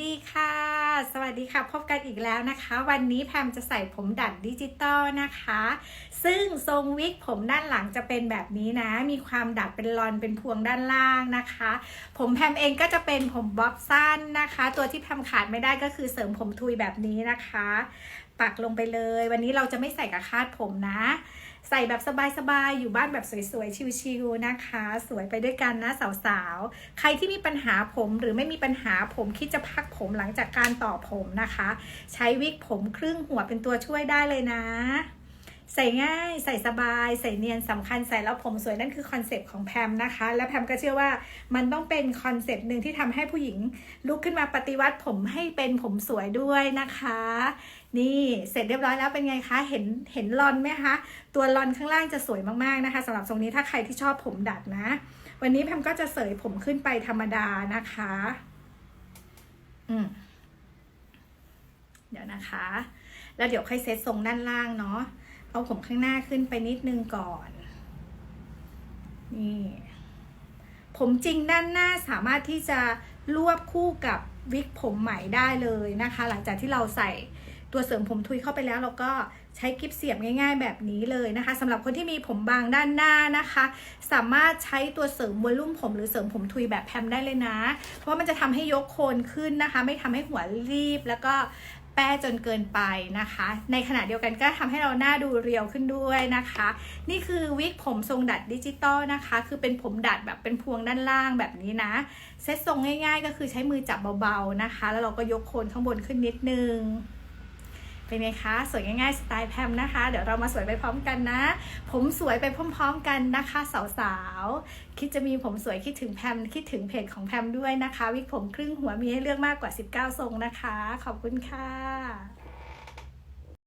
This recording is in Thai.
ดีค่ะ สวัสดีค่ะ พบกันอีกแล้วนะคะ วันนี้แพมจะใส่ผมดัดดิจิตอลนะคะ ซึ่งทรงวิกผมด้านหลังจะเป็นแบบนี้นะ มีความดัดเป็นรอนเป็นพวงด้านล่างนะคะ ผมแพมเองก็จะเป็นผมบ๊อบสั้นนะคะ ตัวที่แพมขาดไม่ได้ก็คือเสริมผมทุยแบบนี้นะคะ ปักลงไปเลย วันนี้เราจะไม่ใส่กระคาดผมนะ ใส่แบบสบายๆ อยู่บ้านแบบสวยๆ ชิวๆนะคะ สวยไปด้วยกันนะสาวๆ ใครที่มีปัญหาผมหรือไม่มีปัญหาผมคิดจะพักผมหลังจากการต่อผมนะคะ ใช้วิกผมครึ่งหัวเป็นตัวช่วยได้เลยนะ ใส่ง่ายใส่สบาย ใส่เนียนสำคัญใส่แล้วผมสวยนั่นคือคอนเซปต์ของแพมนะคะ และแพมก็เชื่อว่ามันต้องเป็นคอนเซปต์หนึ่งที่ทำให้ผู้หญิงลุกขึ้นมาปฏิวัติผมให้เป็นผมสวยด้วยนะคะ นี่เสร็จเรียบร้อยแล้วเป็นไงคะเห็นเห็นลอนไหมคะตัวลอนข้างล่างจะสวยมากๆนะคะสำหรับทรงนี้ถ้าใครที่ชอบผมดัดนะ วันนี้แพมก็จะเสยผมขึ้นไปธรรมดานะคะ อืมเดี๋ยวนะคะ แล้วเดี๋ยวค่อยเซตทรงด้านล่างเนาะ เอาผมข้างหน้าขึ้นไปนิดนึงก่อน นี่ ผมจริงด้านหน้าสามารถที่จะรวบคู่กับวิกผมใหม่ได้เลยนะคะ หลังจากที่เราใส่ตัวเสริมผมทุยเข้าไปแล้วเราก็ใช้กิฟเสียบง่าย ๆ แบบนี้เลยนะคะสำหรับคนที่มีผมบางด้านหน้านะคะ สามารถใช้ตัวเสริมวอลลุ่มผมหรือเสริมผมทุยแบบแพมได้เลยนะ เพราะมันจะทำให้ยกโคนขึ้นนะคะ ไม่ทำให้หัวรีบแล้วก็ แป้จนเกินไปนะคะ ในขณะเดียวกันก็ทำให้เราหน้าดูเรียวขึ้นด้วยนะคะ นี่คือวิกผมทรงดัดดิจิตอลนะคะ คือเป็นผมดัดแบบเป็นพวงด้านล่างแบบนี้นะ เซตทรงง่ายๆ ก็คือใช้มือจับเบาๆนะคะ แล้วเราก็ยกโคนข้างบนขึ้นนิดนึง เป็นไงคะสวยง่ายๆสไตล์แพมนะคะ เดี๋ยวเรามาสวยไปพร้อมกันนะ ผมสวยไปพร้อมๆกันนะคะสาวๆ คิดจะมีผมสวยคิดถึงแพมคิดถึงเพจของแพมด้วยนะคะ วิกผมครึ่งหัวมีให้เลือกมากกว่า 19 ทรงนะคะ ขอบคุณค่ะ